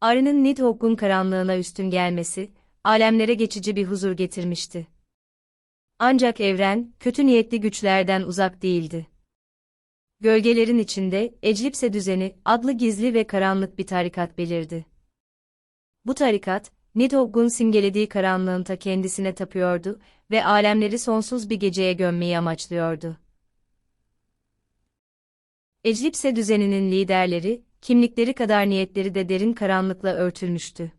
Arı'nın Nidhogg'un karanlığına üstün gelmesi, alemlere geçici bir huzur getirmişti. Ancak evren, kötü niyetli güçlerden uzak değildi. Gölgelerin içinde, Eclipse düzeni, adlı gizli ve karanlık bir tarikat belirdi. Bu tarikat, Nidhogg'un simgelediği karanlığın ta kendisine tapıyordu ve alemleri sonsuz bir geceye gömmeyi amaçlıyordu. Eclipse düzeninin liderleri, kimlikleri kadar niyetleri de derin karanlıkla örtülmüştü.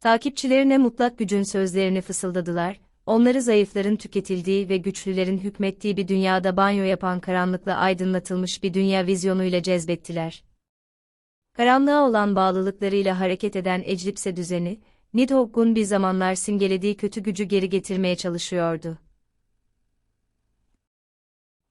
Takipçilerine mutlak gücün sözlerini fısıldadılar, onları zayıfların tüketildiği ve güçlülerin hükmettiği bir dünyada banyo yapan karanlıkla aydınlatılmış bir dünya vizyonuyla cezbettiler. Karanlığa olan bağlılıklarıyla hareket eden Eclipse düzeni, Nidhogg'un bir zamanlar simgelediği kötü gücü geri getirmeye çalışıyordu.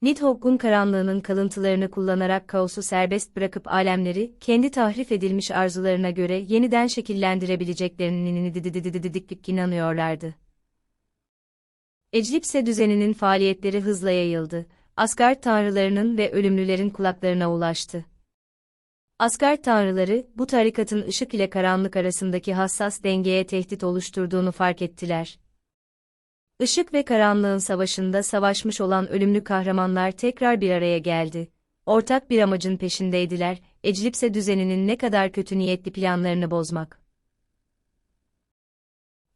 Nidhogg'un karanlığının kalıntılarını kullanarak kaosu serbest bırakıp alemleri, kendi tahrif edilmiş arzularına göre yeniden şekillendirebileceklerinin didididididik inanıyorlardı. Eclipse düzeninin faaliyetleri hızla yayıldı, Asgard tanrılarının ve ölümlülerin kulaklarına ulaştı. Asgard tanrıları, bu tarikatın ışık ile karanlık arasındaki hassas dengeye tehdit oluşturduğunu fark ettiler. Işık ve karanlığın savaşında savaşmış olan ölümlü kahramanlar tekrar bir araya geldi. Ortak bir amacın peşindeydiler, Eclipse düzeninin ne kadar kötü niyetli planlarını bozmak.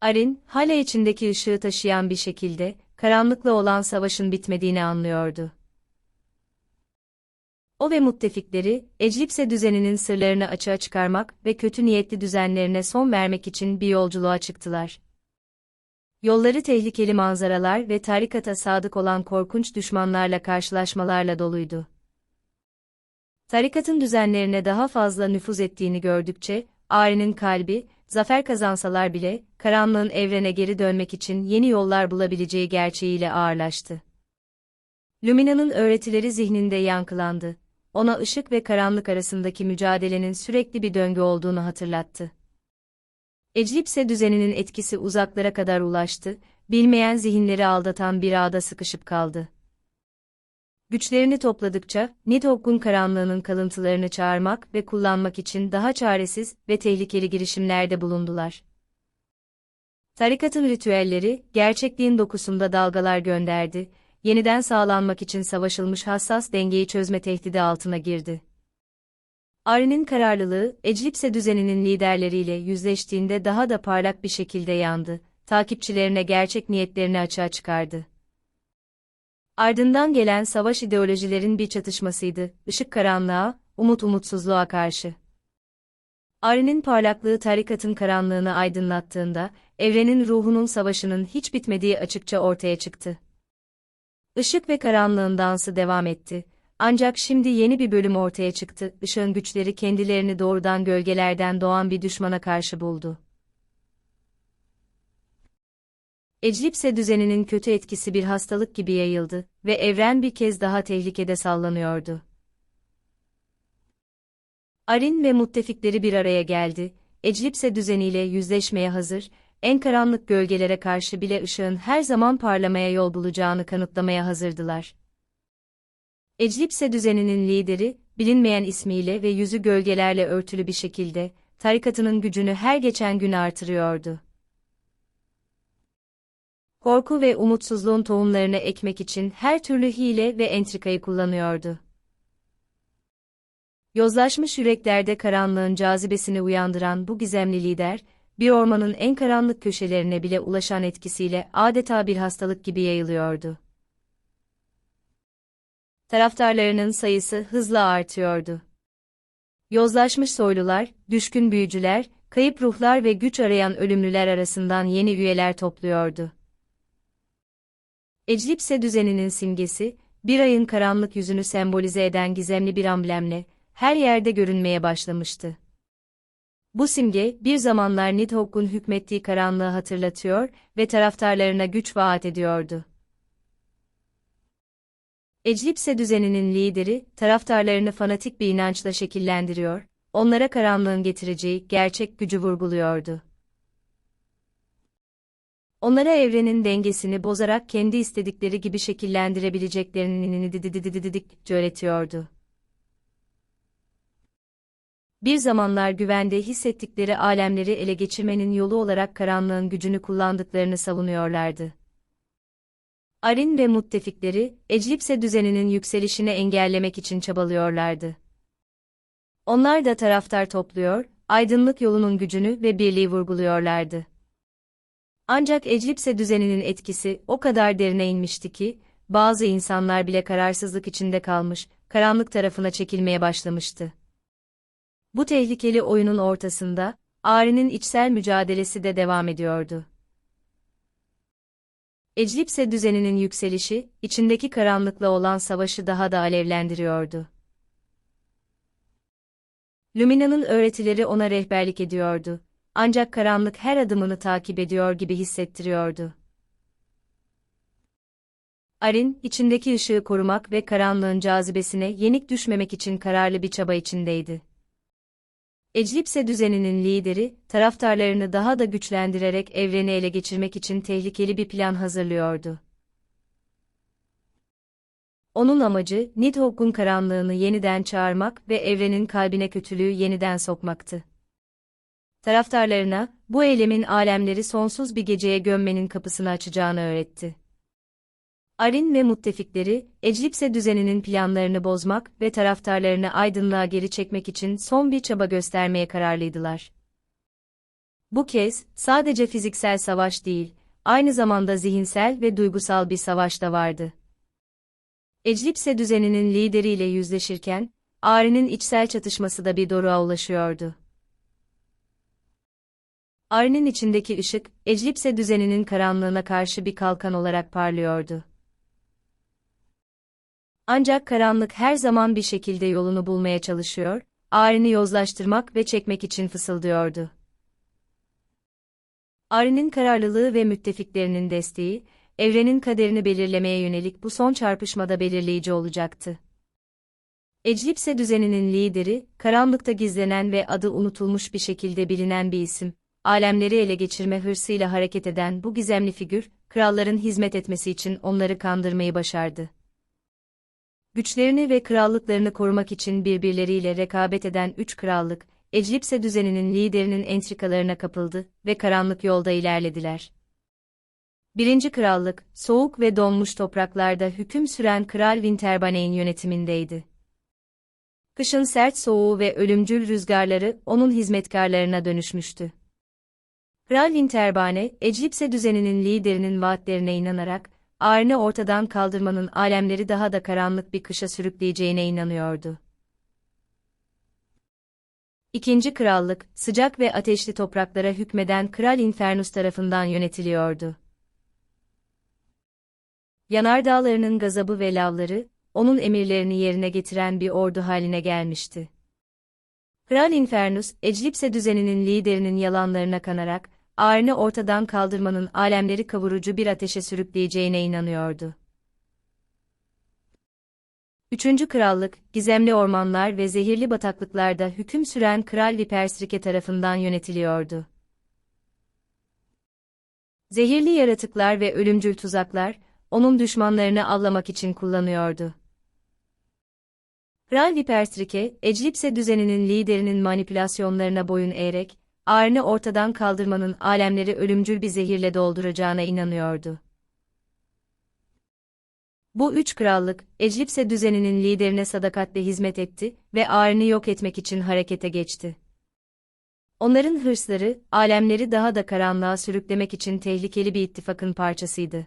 Arin, hala içindeki ışığı taşıyan bir şekilde, karanlıkla olan savaşın bitmediğini anlıyordu. O ve müttefikleri, Eclipse düzeninin sırlarını açığa çıkarmak ve kötü niyetli düzenlerine son vermek için bir yolculuğa çıktılar. Yolları tehlikeli manzaralar ve tarikata sadık olan korkunç düşmanlarla karşılaşmalarla doluydu. Tarikatın düzenlerine daha fazla nüfuz ettiğini gördükçe, Ari'nin kalbi, zafer kazansalar bile, karanlığın evrene geri dönmek için yeni yollar bulabileceği gerçeğiyle ağırlaştı. Lumina'nın öğretileri zihninde yankılandı. Ona ışık ve karanlık arasındaki mücadelenin sürekli bir döngü olduğunu hatırlattı. Eclipse düzeninin etkisi uzaklara kadar ulaştı, bilmeyen zihinleri aldatan bir ağda sıkışıp kaldı. Güçlerini topladıkça, Nidhogg'un karanlığının kalıntılarını çağırmak ve kullanmak için daha çaresiz ve tehlikeli girişimlerde bulundular. Tarikatın ritüelleri, gerçekliğin dokusunda dalgalar gönderdi, yeniden sağlanmak için savaşılmış hassas dengeyi çözme tehdidi altına girdi. Ari'nin kararlılığı, Eclipse düzeninin liderleriyle yüzleştiğinde daha da parlak bir şekilde yandı, takipçilerine gerçek niyetlerini açığa çıkardı. Ardından gelen savaş ideolojilerin bir çatışmasıydı, ışık karanlığa, umut umutsuzluğa karşı. Ari'nin parlaklığı tarikatın karanlığını aydınlattığında, evrenin ruhunun savaşının hiç bitmediği açıkça ortaya çıktı. Işık ve karanlığın dansı devam etti, ancak şimdi yeni bir bölüm ortaya çıktı, ışığın güçleri kendilerini doğrudan gölgelerden doğan bir düşmana karşı buldu. Eclipse düzeninin kötü etkisi bir hastalık gibi yayıldı ve evren bir kez daha tehlikede sallanıyordu. Arin ve müttefikleri bir araya geldi, Eclipse düzeniyle yüzleşmeye hazır, en karanlık gölgelere karşı bile ışığın her zaman parlamaya yol bulacağını kanıtlamaya hazırdılar. Eclipse düzeninin lideri, bilinmeyen ismiyle ve yüzü gölgelerle örtülü bir şekilde, tarikatının gücünü her geçen gün artırıyordu. Korku ve umutsuzluğun tohumlarını ekmek için her türlü hile ve entrikayı kullanıyordu. Yozlaşmış yüreklerde karanlığın cazibesini uyandıran bu gizemli lider, bir ormanın en karanlık köşelerine bile ulaşan etkisiyle adeta bir hastalık gibi yayılıyordu taraftarlarının sayısı hızla artıyordu. Yozlaşmış soylular, düşkün büyücüler, kayıp ruhlar ve güç arayan ölümlüler arasından yeni üyeler topluyordu. Eclipse düzeninin simgesi, bir ayın karanlık yüzünü sembolize eden gizemli bir amblemle, her yerde görünmeye başlamıştı. Bu simge, bir zamanlar Nidhogg'un hükmettiği karanlığı hatırlatıyor ve taraftarlarına güç vaat ediyordu. Eclipse düzeninin lideri, taraftarlarını fanatik bir inançla şekillendiriyor, onlara karanlığın getireceği gerçek gücü vurguluyordu. Onlara evrenin dengesini bozarak kendi istedikleri gibi şekillendirebileceklerini öğretiyordu. Bir zamanlar güvende hissettikleri alemleri ele geçirmenin yolu olarak karanlığın gücünü kullandıklarını savunuyorlardı. Arin ve müttefikleri, Eclipse düzeninin yükselişini engellemek için çabalıyorlardı. Onlar da taraftar topluyor, aydınlık yolunun gücünü ve birliği vurguluyorlardı. Ancak Eclipse düzeninin etkisi o kadar derine inmişti ki, bazı insanlar bile kararsızlık içinde kalmış, karanlık tarafına çekilmeye başlamıştı. Bu tehlikeli oyunun ortasında, Ari'nin içsel mücadelesi de devam ediyordu. Eclipse düzeninin yükselişi, içindeki karanlıkla olan savaşı daha da alevlendiriyordu. Lumina'nın öğretileri ona rehberlik ediyordu. Ancak karanlık her adımını takip ediyor gibi hissettiriyordu. Arin, içindeki ışığı korumak ve karanlığın cazibesine yenik düşmemek için kararlı bir çaba içindeydi. Eclipse düzeninin lideri, taraftarlarını daha da güçlendirerek evreni ele geçirmek için tehlikeli bir plan hazırlıyordu. Onun amacı, Nidhogg'un karanlığını yeniden çağırmak ve evrenin kalbine kötülüğü yeniden sokmaktı. Taraftarlarına, bu eylemin alemleri sonsuz bir geceye gömmenin kapısını açacağını öğretti. Arin ve müttefikleri, Eclipse düzeninin planlarını bozmak ve taraftarlarını aydınlığa geri çekmek için son bir çaba göstermeye kararlıydılar. Bu kez, sadece fiziksel savaş değil, aynı zamanda zihinsel ve duygusal bir savaş da vardı. Eclipse düzeninin lideriyle yüzleşirken, Ari'nin içsel çatışması da bir doruğa ulaşıyordu. Ari'nin içindeki ışık, Eclipse düzeninin karanlığına karşı bir kalkan olarak parlıyordu. Ancak karanlık her zaman bir şekilde yolunu bulmaya çalışıyor, Ari'ni yozlaştırmak ve çekmek için fısıldıyordu. Ari'nin kararlılığı ve müttefiklerinin desteği, evrenin kaderini belirlemeye yönelik bu son çarpışmada belirleyici olacaktı. Eclipse düzeninin lideri, karanlıkta gizlenen ve adı unutulmuş bir şekilde bilinen bir isim, alemleri ele geçirme hırsıyla hareket eden bu gizemli figür, kralların hizmet etmesi için onları kandırmayı başardı. Güçlerini ve krallıklarını korumak için birbirleriyle rekabet eden üç krallık, Eclipse düzeninin liderinin entrikalarına kapıldı ve karanlık yolda ilerlediler. Birinci krallık, soğuk ve donmuş topraklarda hüküm süren Kral Winterbane'in yönetimindeydi. Kışın sert soğuğu ve ölümcül rüzgarları onun hizmetkarlarına dönüşmüştü. Kral Winterbane, Eclipse düzeninin liderinin vaatlerine inanarak, Arne ortadan kaldırmanın alemleri daha da karanlık bir kışa sürükleyeceğine inanıyordu. İkinci krallık, sıcak ve ateşli topraklara hükmeden Kral Infernus tarafından yönetiliyordu. Yanardağlarının gazabı ve lavları, onun emirlerini yerine getiren bir ordu haline gelmişti. Kral Infernus, Eclipse düzeninin liderinin yalanlarına kanarak, Arne ortadan kaldırmanın alemleri kavurucu bir ateşe sürükleyeceğine inanıyordu. Üçüncü krallık, gizemli ormanlar ve zehirli bataklıklarda hüküm süren Kral Vipersrike tarafından yönetiliyordu. Zehirli yaratıklar ve ölümcül tuzaklar, onun düşmanlarını avlamak için kullanıyordu. Kral Vipersrike, Eclipse düzeninin liderinin manipülasyonlarına boyun eğerek, Arne ortadan kaldırmanın alemleri ölümcül bir zehirle dolduracağına inanıyordu. Bu üç krallık, Eclipse düzeninin liderine sadakatle hizmet etti ve Arne'i yok etmek için harekete geçti. Onların hırsları, alemleri daha da karanlığa sürüklemek için tehlikeli bir ittifakın parçasıydı.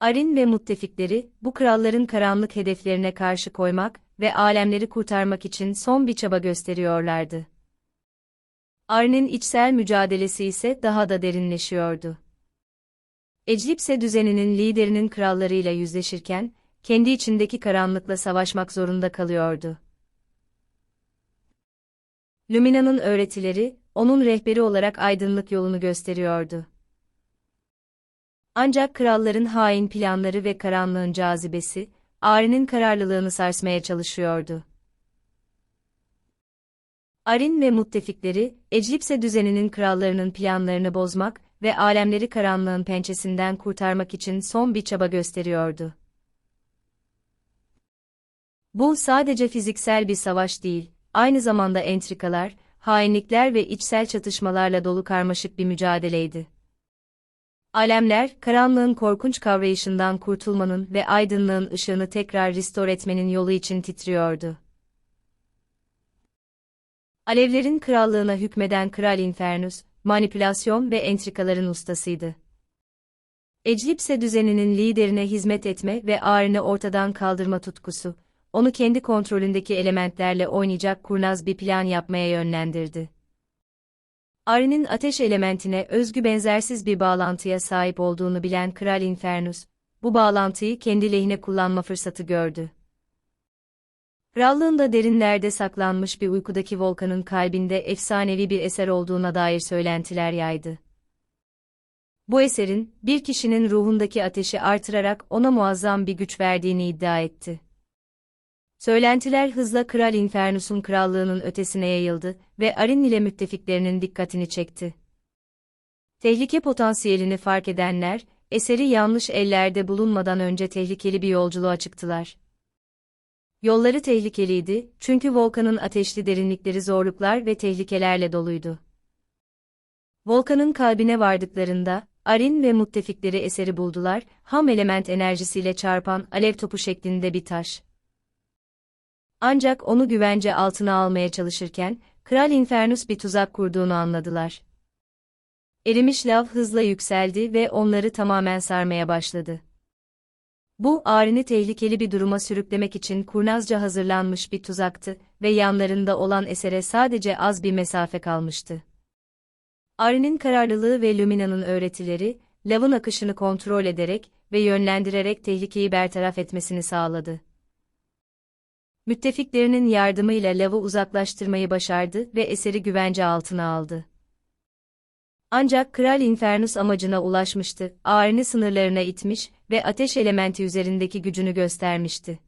Arin ve müttefikleri, bu kralların karanlık hedeflerine karşı koymak ve alemleri kurtarmak için son bir çaba gösteriyorlardı. Arin'in içsel mücadelesi ise daha da derinleşiyordu. Eclipse düzeninin liderinin krallarıyla yüzleşirken, kendi içindeki karanlıkla savaşmak zorunda kalıyordu. Lumina'nın öğretileri, onun rehberi olarak aydınlık yolunu gösteriyordu. Ancak kralların hain planları ve karanlığın cazibesi, Arin'in kararlılığını sarsmaya çalışıyordu. Arin ve müttefikleri, Eclipse düzeninin krallarının planlarını bozmak ve alemleri karanlığın pençesinden kurtarmak için son bir çaba gösteriyordu. Bu sadece fiziksel bir savaş değil, aynı zamanda entrikalar, hainlikler ve içsel çatışmalarla dolu karmaşık bir mücadeleydi. Alemler, karanlığın korkunç kavrayışından kurtulmanın ve aydınlığın ışığını tekrar restore etmenin yolu için titriyordu. Alevlerin krallığına hükmeden Kral Infernus, manipülasyon ve entrikaların ustasıydı. Eclipse düzeninin liderine hizmet etme ve ağrını ortadan kaldırma tutkusu, onu kendi kontrolündeki elementlerle oynayacak kurnaz bir plan yapmaya yönlendirdi. Ari'nin ateş elementine özgü benzersiz bir bağlantıya sahip olduğunu bilen Kral Infernus, bu bağlantıyı kendi lehine kullanma fırsatı gördü. Krallığında derinlerde saklanmış bir uykudaki volkanın kalbinde efsanevi bir eser olduğuna dair söylentiler yaydı. Bu eserin, bir kişinin ruhundaki ateşi artırarak ona muazzam bir güç verdiğini iddia etti. Söylentiler hızla Kral Infernus'un krallığının ötesine yayıldı ve Arin ile müttefiklerinin dikkatini çekti. Tehlike potansiyelini fark edenler, eseri yanlış ellerde bulunmadan önce tehlikeli bir yolculuğa çıktılar. Yolları tehlikeliydi, çünkü volkanın ateşli derinlikleri zorluklar ve tehlikelerle doluydu. Volkanın kalbine vardıklarında, Arin ve müttefikleri eseri buldular, ham element enerjisiyle çarpan alev topu şeklinde bir taş. Ancak onu güvence altına almaya çalışırken, Kral Infernus bir tuzak kurduğunu anladılar. Erimiş lav hızla yükseldi ve onları tamamen sarmaya başladı. Bu, Arin'i tehlikeli bir duruma sürüklemek için kurnazca hazırlanmış bir tuzaktı ve yanlarında olan esere sadece az bir mesafe kalmıştı. Arin'in kararlılığı ve Lumina'nın öğretileri, lavın akışını kontrol ederek ve yönlendirerek tehlikeyi bertaraf etmesini sağladı. Müttefiklerinin yardımıyla lavı uzaklaştırmayı başardı ve eseri güvence altına aldı. Ancak Kral Infernus amacına ulaşmıştı, Arin'i sınırlarına itmiş ve ateş elementi üzerindeki gücünü göstermişti.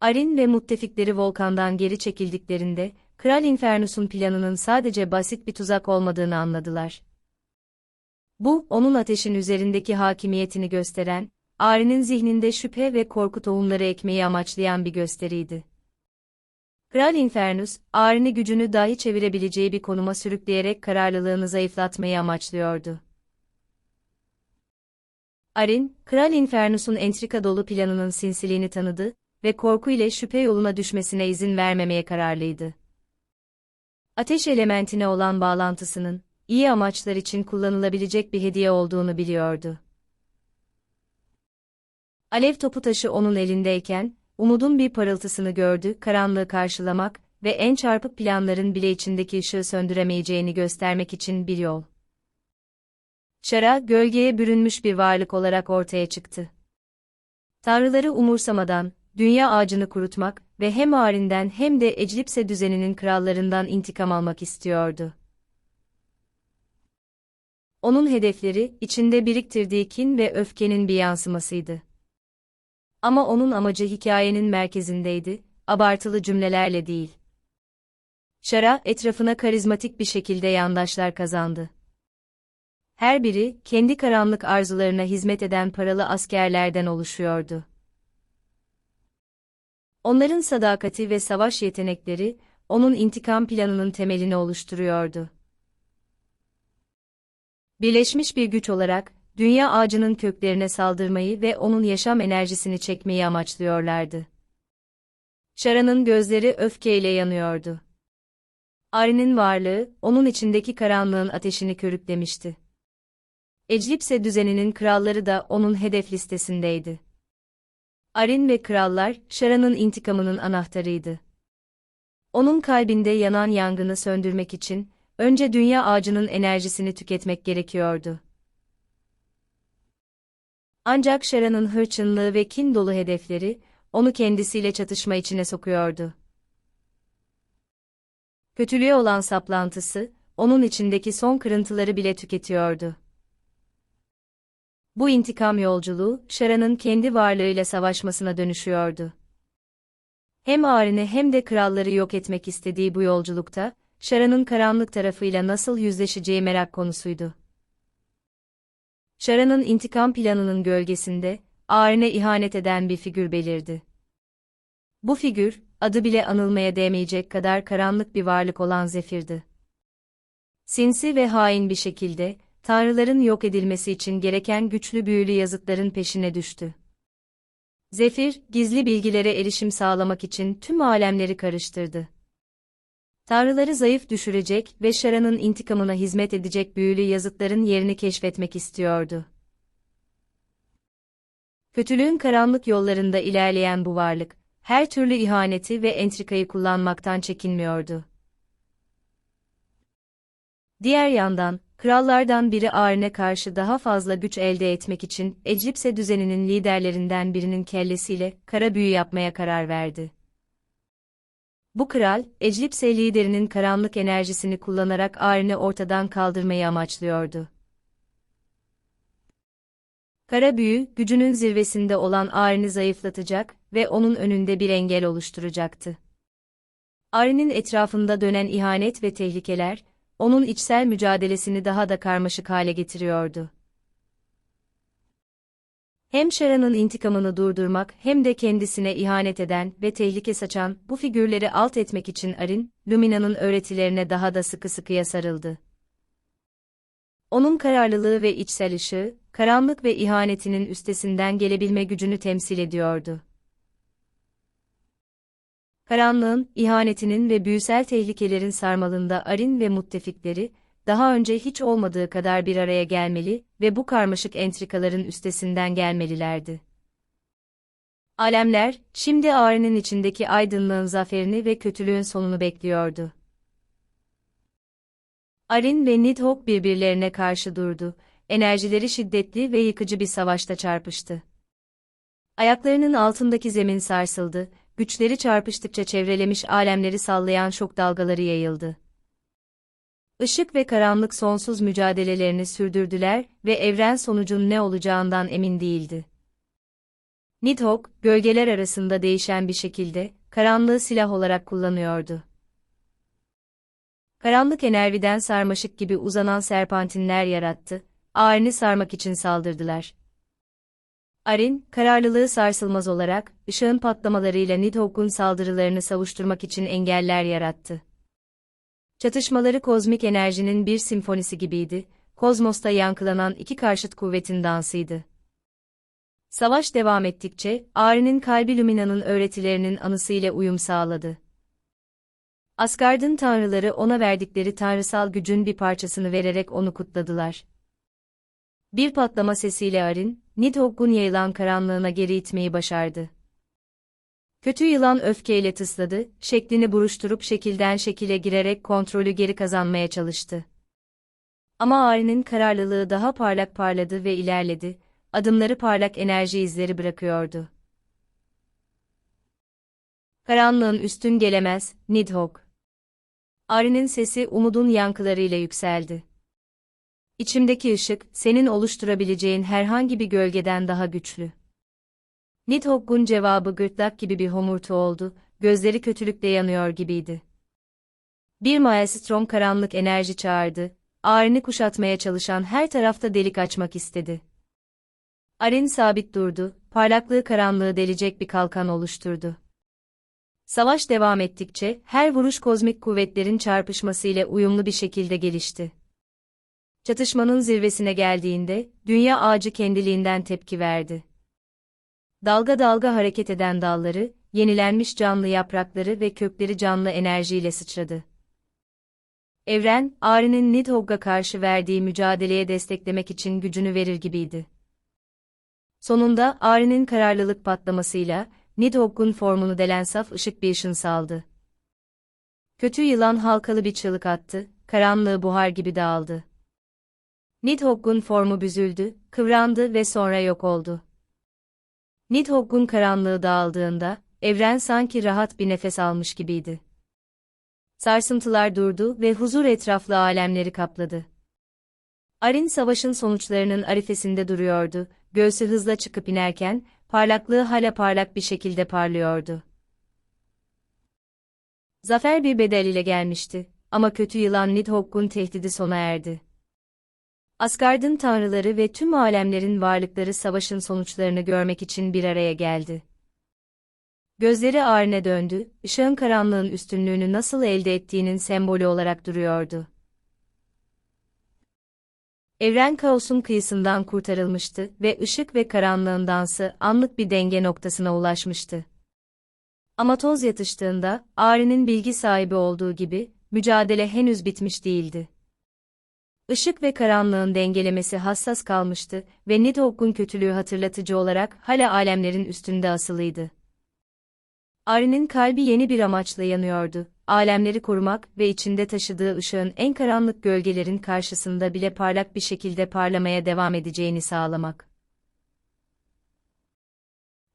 Arin ve müttefikleri volkandan geri çekildiklerinde, Kral Infernus'un planının sadece basit bir tuzak olmadığını anladılar. Bu, onun ateşin üzerindeki hakimiyetini gösteren, Ari'nin zihninde şüphe ve korku tohumları ekmeyi amaçlayan bir gösteriydi. Kral Infernus, Ari'ni gücünü dahi çevirebileceği bir konuma sürükleyerek kararlılığını zayıflatmayı amaçlıyordu. Arin, Kral Infernus'un entrika dolu planının sinsiliğini tanıdı ve korku ile şüphe yoluna düşmesine izin vermemeye kararlıydı. Ateş elementine olan bağlantısının, iyi amaçlar için kullanılabilecek bir hediye olduğunu biliyordu. Alev topu taşı onun elindeyken, umudun bir parıltısını gördü, karanlığı karşılamak ve en çarpık planların bile içindeki ışığı söndüremeyeceğini göstermek için bir yol. Şara, gölgeye bürünmüş bir varlık olarak ortaya çıktı. Tanrıları umursamadan, dünya ağacını kurutmak ve hem Arin'den hem de Eclipse düzeninin krallarından intikam almak istiyordu. Onun hedefleri, içinde biriktirdiği kin ve öfkenin bir yansımasıydı. Ama onun amacı hikayenin merkezindeydi, abartılı cümlelerle değil. Şara, etrafına karizmatik bir şekilde yandaşlar kazandı. Her biri, kendi karanlık arzularına hizmet eden paralı askerlerden oluşuyordu. Onların sadakati ve savaş yetenekleri, onun intikam planının temelini oluşturuyordu. Birleşmiş bir güç olarak, dünya ağacının köklerine saldırmayı ve onun yaşam enerjisini çekmeyi amaçlıyorlardı. Shara'nın gözleri öfkeyle yanıyordu. Ari'nin varlığı, onun içindeki karanlığın ateşini körüklemişti. Eclipse düzeninin kralları da onun hedef listesindeydi. Arin ve krallar, Shara'nın intikamının anahtarıydı. Onun kalbinde yanan yangını söndürmek için, önce dünya ağacının enerjisini tüketmek gerekiyordu. Ancak Shara'nın hırçınlığı ve kin dolu hedefleri, onu kendisiyle çatışma içine sokuyordu. Kötülüğe olan saplantısı, onun içindeki son kırıntıları bile tüketiyordu. Bu intikam yolculuğu, Shara'nın kendi varlığıyla savaşmasına dönüşüyordu. Hem Arin'i hem de kralları yok etmek istediği bu yolculukta, Shara'nın karanlık tarafıyla nasıl yüzleşeceği merak konusuydu. Shara'nın intikam planının gölgesinde, Arin'e ihanet eden bir figür belirdi. Bu figür, adı bile anılmaya değmeyecek kadar karanlık bir varlık olan Zefir'di. Sinsi ve hain bir şekilde, tanrıların yok edilmesi için gereken güçlü büyülü yazıtların peşine düştü. Zefir, gizli bilgilere erişim sağlamak için tüm alemleri karıştırdı. Tanrıları zayıf düşürecek ve Şara'nın intikamına hizmet edecek büyülü yazıtların yerini keşfetmek istiyordu. Kötülüğün karanlık yollarında ilerleyen bu varlık, her türlü ihaneti ve entrikayı kullanmaktan çekinmiyordu. Diğer yandan, krallardan biri Arne karşı daha fazla güç elde etmek için Eclipse düzeninin liderlerinden birinin kellesiyle kara büyü yapmaya karar verdi. Bu kral, Eclipse liderinin karanlık enerjisini kullanarak Arne ortadan kaldırmayı amaçlıyordu. Kara büyü, gücünün zirvesinde olan Arne'i zayıflatacak ve onun önünde bir engel oluşturacaktı. Arne'nin etrafında dönen ihanet ve tehlikeler, onun içsel mücadelesini daha da karmaşık hale getiriyordu. Hem Shara'nın intikamını durdurmak hem de kendisine ihanet eden ve tehlike saçan bu figürleri alt etmek için Arin, Lumina'nın öğretilerine daha da sıkı sıkıya sarıldı. Onun kararlılığı ve içsel ışığı, karanlık ve ihanetinin üstesinden gelebilme gücünü temsil ediyordu. Karanlığın, ihanetinin ve büyüsel tehlikelerin sarmalında Arin ve müttefikleri, daha önce hiç olmadığı kadar bir araya gelmeli ve bu karmaşık entrikaların üstesinden gelmelilerdi. Alemler, şimdi Arin'in içindeki aydınlığın zaferini ve kötülüğün sonunu bekliyordu. Arin ve Nidhogg birbirlerine karşı durdu, enerjileri şiddetli ve yıkıcı bir savaşta çarpıştı. Ayaklarının altındaki zemin sarsıldı, güçleri çarpıştıkça çevrelemiş alemleri sallayan şok dalgaları yayıldı. Işık ve karanlık sonsuz mücadelelerini sürdürdüler ve evren sonucun ne olacağından emin değildi. Nidhogg, gölgeler arasında değişen bir şekilde, karanlığı silah olarak kullanıyordu. Karanlık enerjiden sarmaşık gibi uzanan serpantinler yarattı, ağrını sarmak için saldırdılar. Arin, kararlılığı sarsılmaz olarak, ışığın patlamalarıyla Nidhogg'un saldırılarını savuşturmak için engeller yarattı. Çatışmaları kozmik enerjinin bir simfonisi gibiydi, kozmosta yankılanan iki karşıt kuvvetin dansıydı. Savaş devam ettikçe, Arin'in kalbi Lumina'nın öğretilerinin anısıyla uyum sağladı. Asgard'ın tanrıları ona verdikleri tanrısal gücün bir parçasını vererek onu kutladılar. Bir patlama sesiyle Arin, Nidhogg'un yayılan karanlığına geri itmeyi başardı. Kötü yılan öfkeyle tısladı, şeklini buruşturup şekilden şekile girerek kontrolü geri kazanmaya çalıştı. Ama Arin'in kararlılığı daha parlak parladı ve ilerledi, adımları parlak enerji izleri bırakıyordu. Karanlığın üstün gelemez, Nidhogg. Arin'in sesi umudun yankılarıyla yükseldi. İçimdeki ışık, senin oluşturabileceğin herhangi bir gölgeden daha güçlü. Nidhogg'un cevabı gırtlak gibi bir homurtu oldu, gözleri kötülükle yanıyor gibiydi. Bir maelstrom karanlık enerji çağırdı, ağrını kuşatmaya çalışan her tarafta delik açmak istedi. Arin sabit durdu, parlaklığı karanlığı delecek bir kalkan oluşturdu. Savaş devam ettikçe, her vuruş kozmik kuvvetlerin çarpışmasıyla uyumlu bir şekilde gelişti. Çatışmanın zirvesine geldiğinde, dünya ağacı kendiliğinden tepki verdi. Dalga dalga hareket eden dalları, yenilenmiş canlı yaprakları ve kökleri canlı enerjiyle sıçradı. Evren, Ari'nin Nidhogg'a karşı verdiği mücadeleye desteklemek için gücünü verir gibiydi. Sonunda Ari'nin kararlılık patlamasıyla, Nidhogg'un formunu delen saf ışık bir ışın saldı. Kötü yılan halkalı bir çığlık attı, karanlığı buhar gibi dağıldı. Nidhogg'un formu büzüldü, kıvrandı ve sonra yok oldu. Nidhogg'un karanlığı dağıldığında, evren sanki rahat bir nefes almış gibiydi. Sarsıntılar durdu ve huzur etraflı alemleri kapladı. Arin savaşın sonuçlarının arifesinde duruyordu, göğsü hızla çıkıp inerken, parlaklığı hala parlak bir şekilde parlıyordu. Zafer bir bedel ile gelmişti ama kötü yılan Nidhogg'un tehdidi sona erdi. Asgard'ın tanrıları ve tüm alemlerin varlıkları savaşın sonuçlarını görmek için bir araya geldi. Gözleri Arne döndü, ışığın karanlığın üstünlüğünü nasıl elde ettiğinin sembolü olarak duruyordu. Evren kaosun kıyısından kurtarılmıştı ve ışık ve karanlığın dansı anlık bir denge noktasına ulaşmıştı. Ama toz yatıştığında, Ari'nin bilgi sahibi olduğu gibi, mücadele henüz bitmiş değildi. Işık ve karanlığın dengelemesi hassas kalmıştı ve Nidhogg'un kötülüğü hatırlatıcı olarak hala alemlerin üstünde asılıydı. Ari'nin kalbi yeni bir amaçla yanıyordu, alemleri korumak ve içinde taşıdığı ışığın en karanlık gölgelerin karşısında bile parlak bir şekilde parlamaya devam edeceğini sağlamak.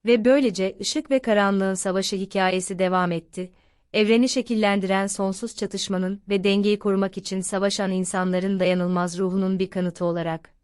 Ve böylece ışık ve karanlığın savaşı hikayesi devam etti, evreni şekillendiren sonsuz çatışmanın ve dengeyi korumak için savaşan insanların dayanılmaz ruhunun bir kanıtı olarak.